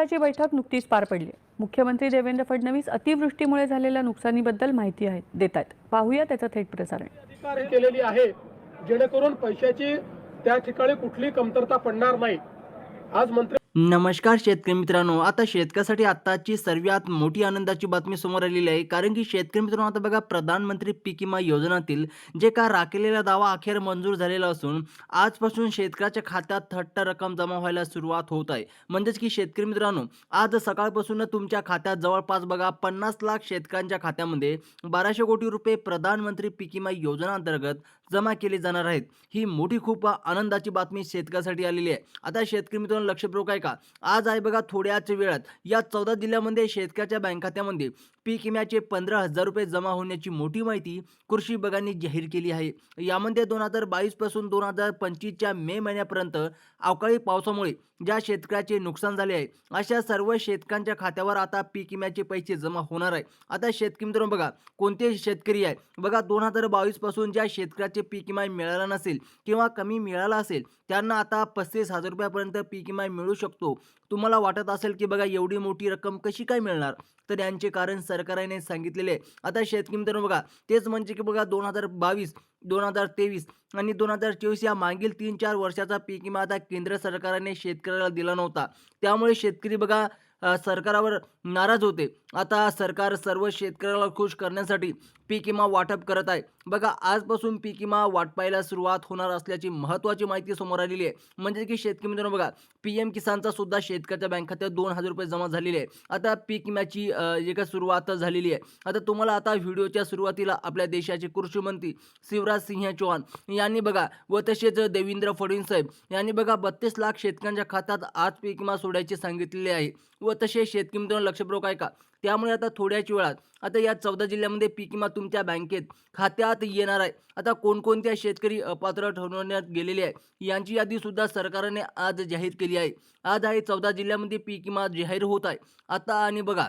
मंत्रिमंडळाची बैठक नुकतीच पार पडली. मुख्यमंत्री देवेंद्र फडणवीस अतिवृष्टीमुळे झालेल्या नुकसानीबद्दल माहिती आहे देत आहेत पाहूया त्याचं थेट प्रसारण. केलेली आहे जेणेकरून पैशाची त्या ठिकाणी कुठली कमतरता पडणार नाही. आज मंत्री नमस्कार शेतकरी मित्रांनो. आता शेतकऱ्यासाठी आत्ताची सर्वात मोठी आनंदाची बातमी समोर आलेली आहे. कारण की शेतकरी मित्रांनो आता बघा प्रधानमंत्री पीक विमा योजनातील जे का राखलेला दावा अखेर मंजूर झालेला असून आजपासून शेतकऱ्याच्या खात्यात थट्ट रक्कम जमा व्हायला सुरुवात होत आहे. म्हणजेच की शेतकरी मित्रांनो आज सकाळपासून तुमच्या खात्यात जवळपास बघा पन्नास लाख शेतकऱ्यांच्या खात्यामध्ये बाराशे कोटी रुपये प्रधानमंत्री पीक विमा योजना अंतर्गत जमा केले जाणार आहेत. ही मोठी खूप आनंदाची बातमी शेतकऱ्यासाठी आलेली आहे. आता शेतकरी मित्रांनो लक्षपूर्वक आहे का? आज आहे बघा थोड्याच वेळात या चौदा जिल्ह्यामध्ये शेतकऱ्याच्या बँक खात्यामध्ये पीक विम्याचे पंधरा हजार रुपये जमा होण्याची मोठी माहिती कृषी विभागाने जाहीर केली आहे. यामध्ये दोन हजार बावीसपासून दोन हजार पंचवीसच्या मे महिन्यापर्यंत अवकाळी पावसामुळे ज्या शेतकऱ्याचे नुकसान झाले आहे अशा सर्व शेतकऱ्यांच्या खात्यावर आता पीक विम्याचे पैसे जमा होणार आहे. आता शेतकरी मित्रांनो बघा कोणते शेतकरी आहे बघा दोन हजार बावीसपासून ज्या शेतकऱ्याचे पीक विमा मिळाला नसेल किंवा कमी मिळाला असेल त्यांना आता पस्तीस हजार रुपयापर्यंत पीक विमा मिळू शकतो. तुम्हाला वाटत असेल की बघा एवढी मोठी रक्कम कशी काय मिळणार? तर यांचे कारण सर सरकारने सांगितलेले आहे. आता शेतकरी मित्रांनो बघा तेच म्हणजे की बघा दोन हजार बावीस दोन हजार तेवीस आणि दोन हजार चोवीस या मागील तीन चार वर्षाचा पीक विमा आता केंद्र सरकारने शेतकऱ्याला दिला नव्हता. त्यामुळे शेतकरी बघा सरकारावर नाराज होते. आता सरकार सर्व शेतकऱ्याला खुश करण्यासाठी पीक विमा वाटप करत आहे. बघा आजपासून पीक विमा वाटपायला सुरुवात होणार असल्याची महत्त्वाची माहिती समोर आलेली आहे. म्हणजे की शेतकरी मित्रांनो बघा पी एम किसानचा सुद्धा शेतकऱ्याच्या बँक खात्यात दोन हजार रुपये जमा झालेले आहे. आता पीक विम्याची जे काय सुरुवात झालेली आहे. आता तुम्हाला आता व्हिडिओच्या सुरुवातीला आपल्या देशाचे कृषी मंत्री शिवराज सिंह चौहान यांनी बघा व तसेच देवेंद्र फडणवीस साहेब यांनी बघा बत्तीस लाख शेतकऱ्यांच्या खात्यात आज पीक विमा सोडायचे सांगितलेले आहे. व तसे शेतकरी मित्रांनो लक्षपूर्वक आहे का त्यामुळे आता थोड्याच वेळात आता या चौदा जिल्ह्यामध्ये पीक विमा तुमच्या बँकेत खात्यात येणार आहे. आता कोणकोणत्या शेतकरी अपात्र ठरवण्यात गेलेले आहे यांची यादी सुद्धा सरकारने आज जाहीर केली आहे. आज आहे चौदा जिल्ह्यामध्ये पीक विमा जाहीर होत आहे. आता आणि बघा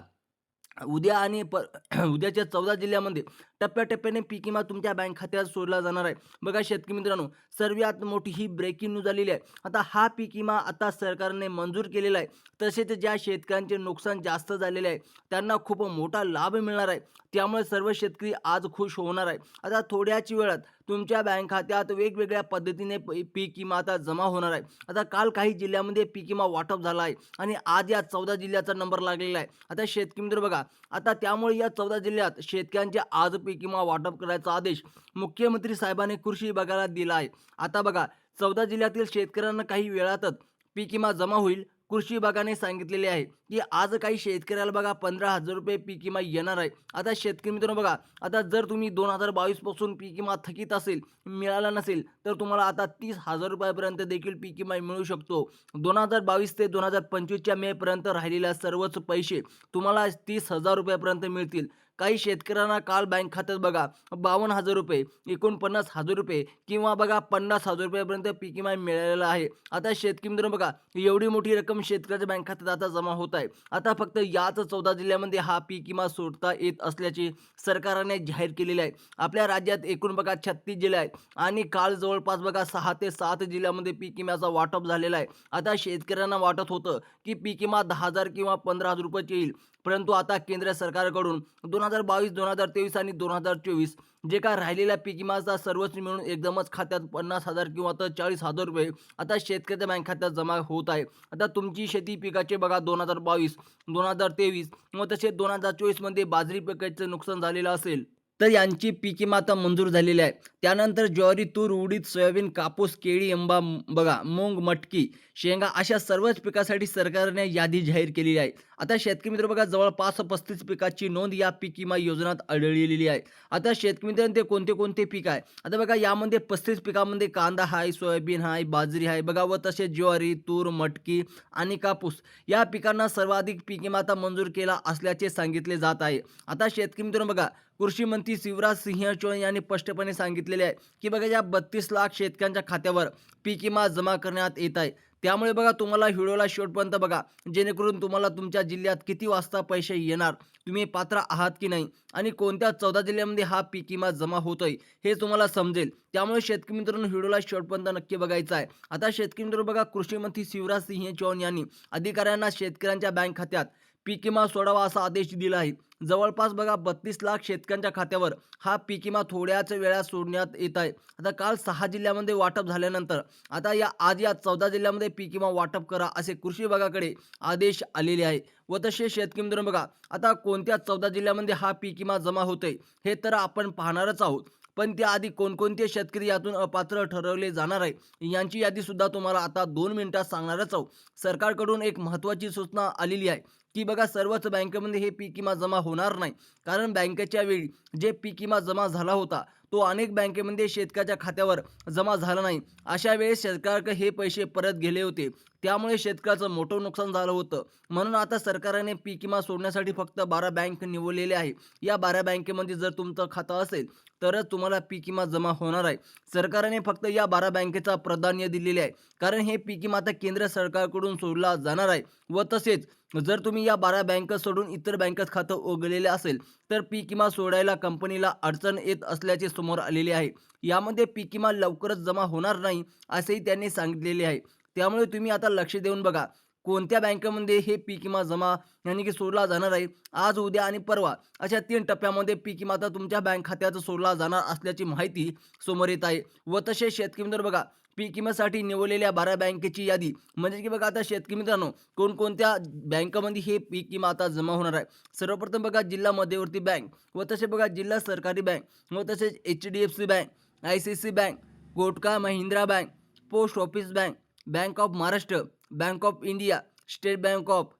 उद्या आणि प उद्याच्या चौदा जिल्ह्यामध्ये टप्प्याटप्प्याने पीक विमा तुमच्या बँक खात्यात सोडला जाणार आहे. बघा शेतकरी मित्रांनो सर्वात मोठी ही ब्रेकिंग न्यूज आलेली आहे. आता हा पीक विमा आता सरकारने मंजूर केलेला आहे. तसेच ज्या शेतकऱ्यांचे नुकसान जास्त झालेले आहे त्यांना खूप मोठा लाभ मिळणार आहे. त्यामुळे सर्व शेतकरी आज खुश होणार आहे. आता थोड्याच वेळात तुमच्या बँक खात्यात वेगवेगळ्या पद्धतीने पीक विमा आता जमा होणार आहे. आता काल काही जिल्ह्यामध्ये पीक विमा वाटप झाला आहे आणि आज या चौदा जिल्ह्याचा नंबर लागलेला आहे. आता शेतकरी मित्र बघा आता त्यामुळे या चौदा जिल्ह्यात शेतकऱ्यांचे आज पीक किंवा वाटप करायचा आदेश मुख्यमंत्री साहेबांनी कृषी विभागाला दिला आहे. आता बघा चौदा जिल्ह्यातील शेतकऱ्यांना काही वेळातच पीक विमा जमा होईल कृषी विभागाने सांगितलेले आहे की आज काही शेतकऱ्याला बघा पंधरा हजार रुपये पीक विमा येणार आहे. आता शेतकरी मित्रांनो बघा आता जर तुम्ही दोन हजार बावीसपासून पीक विमा थकीत असेल मिळाला नसेल तर तुम्हाला आता तीस हजार रुपयापर्यंत देखील पीक विमा मिळू शकतो. दोन हजार बावीस ते दोन हजार पंचवीसच्या मेपर्यंत राहिलेल्या सर्वच पैसे तुम्हाला तीस हजार रुपयापर्यंत मिळतील. काही शेतकऱ्यांना काल बँक खात्यात बघा बावन्न हजार रुपये एकोणपन्नास हजार रुपये किंवा बघा पन्नास हजार रुपयापर्यंत पीक विमा मिळालेला आहे. आता शेतकरी मित्रांनो बघा एवढी मोठी रक्कम शेतकऱ्याच्या बँक खात्यात आता जमा होत आहे. आता फक्त याच चौदा जिल्ह्यामध्ये हा पीक विमा सोडता येत असल्याचे सरकारने जाहीर केलेले आहे. आपल्या राज्यात एकूण बघा छत्तीस जिल्हे आहेत आणि काल जवळपास बघा सहा ते सात जिल्ह्यामध्ये पीक विम्याचा वाटप झालेला आहे. आता शेतकऱ्यांना वाटत होतं की पीक विमा दहा हजार किंवा पंधरा हजार रुपयाचे येईल. परंतु आता केंद्र सरकारकडून दोन हजार बावीस दोन हजार तेवीस आणि दोन हजार चोवीस जे काय राहिलेल्या पीक विमाचा सर्वच मिळून एकदमच खात्यात पन्नास हजार किंवा तर चाळीस हजार रुपये आता शेतकऱ्याच्या बँक खात्यात जमा होत आहे. आता तुमची शेती पिकाचे बघा दोन हजार बावीस दोन हजार तेवीस व तसेच दोन हजार चोवीसमध्ये बाजरी पिकाचं नुकसान झालेलं असेल. तर यांची पिके विमा मंजूर झालेली आहे. त्यानंतर ज्वारी तूर उडीद सोयाबीन कापूस केळी आंबा बघा मूग मटकी शेंगा अशा सर्वच पिकासाठी सरकारने यादी जाहीर केलेली आहे. आता शेतकरी मित्र बघा जवळपास पस्तीस पिकाची नोंद या पीक विमा योजनात आढळलेली आहे. आता शेतकरी मित्रांनी ते कोणते कोणते पीक आहे? आता बघा यामध्ये पस्तीस पिकामध्ये कांदा आहे सोयाबीन आहे बाजरी आहे बघा व तसेच ज्वारी तूर मटकी आणि कापूस या पिकांना सर्वाधिक पीक विमा आता मंजूर केला असल्याचे सांगितले जात आहे. आता शेतकरी मित्रांनो बघा कृषी मंत्री शिवराज सिंह चौहान यांनी स्पष्टपणे सांगितलेले आहे की बघा या बत्तीस लाख शेतकऱ्यांच्या खात्यावर पीक विमा जमा करण्यात येत आहे. त्यामुळे बघा तुम्हाला व्हिडिओला शेवटपर्यंत बघा जेणेकरून तुम्हाला तुमच्या जिल्ह्यात किती वाजता पैसे येणार तुम्ही पात्र आहात की नाही आणि कोणत्या चौदा जिल्ह्यामध्ये हा पीक विमा जमा होतोय हे तुम्हाला समजेल. त्यामुळे शेतकरी मित्रांनो व्हिडिओला शेवटपर्यंत नक्की बघायचा आहे. आता शेतकरी मित्र बघा कृषी मंत्री शिवराज सिंह चौहान यांनी अधिकाऱ्यांना शेतकऱ्यांच्या बँक खात्यात पीक विमा सोडावा असा आदेश दिला आहे. जवळपास बघा बत्तीस लाख शेतकऱ्यांच्या खात्यावर हा पीक विमा थोड्याच वेळात सोडण्यात येत आहे. आता काल सहा जिल्ह्यामध्ये वाटप झाल्यानंतर आता या आज या चौदा जिल्ह्यामध्ये पीक विमा वाटप करा असे कृषी विभागाकडे आदेश आलेले आहे. व तसे शेतकरी मित्रांनो बघा आता कोणत्या चौदा जिल्ह्यामध्ये हा पीक विमा जमा होतोय हे तर आपण पाहणारच आहोत. पण त्याआधी कोणकोणते शेतकरी यातून अपात्र ठरवले जाणार आहे यांची यादी सुद्धा तुम्हाला आता दोन मिनिटात सांगणारच आहोत. सरकारकडून एक महत्त्वाची सूचना आलेली आहे. की बघा सर्वच बँकेमध्ये हे पीक विमा जमा होणार नाही. कारण बँकेच्या वेळी जे पीक विमा जमा झाला होता तो अनेक बँकेमध्ये शेतकऱ्याच्या खात्यावर जमा झाला नाही. अशा वेळेस शेतकऱ्याकडे हे पैसे परत गेले होते. त्यामुळे शेतकऱ्याचं मोठं नुकसान झालं होतं. म्हणून आता सरकारने पीक विमा सोडण्यासाठी फक्त बारा बँक निवडलेले आहे. या बारा बँकेमध्ये जर तुमचं खातं असेल तरच तुम्हाला पीक विमा जमा होणार आहे. सरकारने फक्त या बारा बँकेचा प्राधान्य दिलेले आहे. कारण हे पीक विमा आता केंद्र सरकारकडून सोडला जाणार आहे. व तसेच जर तुम्ही या बारा बँक सोडून इतर बँकेत खातं उघडलेले असेल तर पीक विमा सोडायला कंपनीला अडचण येत असल्याचे समोर आलेले आहे. यामध्ये पी विमा लवकरच जमा होणार नाही असेही त्यांनी सांगितलेले आहे. त्यामुळे तुम्ही आता लक्ष देऊन बघा कोणत्या बँकेमध्ये हे पीक विमा जमा यानी की सोडला जाणार आहे? आज उद्या आणि परवा अशा तीन टप्प्यामध्ये पीक विमा आता तुमच्या बँक खात्यात सोडला जाणार असल्याची माहिती समोर येत आहे. व तसे शेतकरी बघा पीक विम्यासाठी निवडलेल्या बारा बँकेची यादी. म्हणजे की बघा आता शेतकरी मित्रांनो कोणकोणत्या बँकामध्ये हे पीक विमा आता जमा होणार आहे? सर्वप्रथम बघा जिल्हा मध्यवर्ती बँक व तसे बघा जिल्हा सरकारी बँक व तसेच H D F C bank I C C bank कोटका Mahindra bank post office bank bank of Maharashtra bank of India state bank of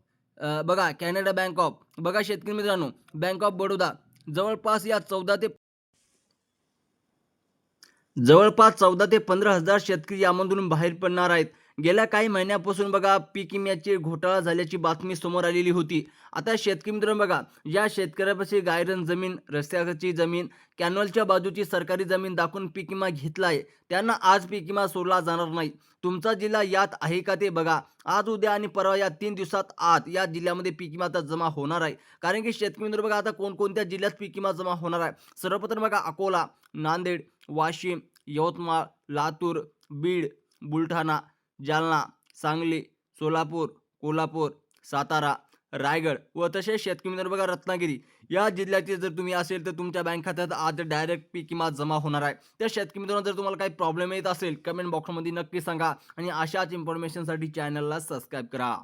बघा कॅनडा बँक ऑफ बघा शेतकरी मित्रांनो बँक ऑफ बडोदा. जवळपास या चौदा ते जवळपास चौदा ते पंधरा हजार शेतकरी यामधून बाहेर पडणार आहेत. गेल्या काही महिन्यापासून बघा पीक विम्याची घोटाळा झाल्याची बातमी समोर आलेली होती. आता शेतकरी मित्र बघा या शेतकऱ्यापाशी गायरन जमीन रस्त्याची जमीन कॅनॉलच्या बाजूची सरकारी जमीन दाखवून पीक विमा घेतला आहे. त्यांना आज पीक विमा सोडला जाणार नाही. तुमचा जिल्हा यात आहे का ते बघा. आज उद्या आणि परवा या तीन दिवसात आत या जिल्ह्यामध्ये पीक विमा आता जमा होणार आहे. कारण की शेतकरी मित्र बघा आता कोणकोणत्या जिल्ह्यात पीक विमा जमा होणार आहे? सर्वप्रथम बघा अकोला नांदेड वाशिम यवतमाळ लातूर बीड बुलढाणा जालना सांगली सोलापूर कोल्हापूर सातारा रायगड व तसेच शेतकरी मित्र बघा रत्नागिरी. या जिल्ह्याचे जर तुम्ही असेल तर तुमच्या बँक खात्यात आज डायरेक्ट पीक विमा जमा होणार आहे. त्या शेतकरी मित्रांनो जर तुम्हाला काही प्रॉब्लेम येत असेल कमेंट बॉक्समध्ये नक्की सांगा आणि अशाच इन्फॉर्मेशनसाठी चॅनलला सबस्क्राईब करा.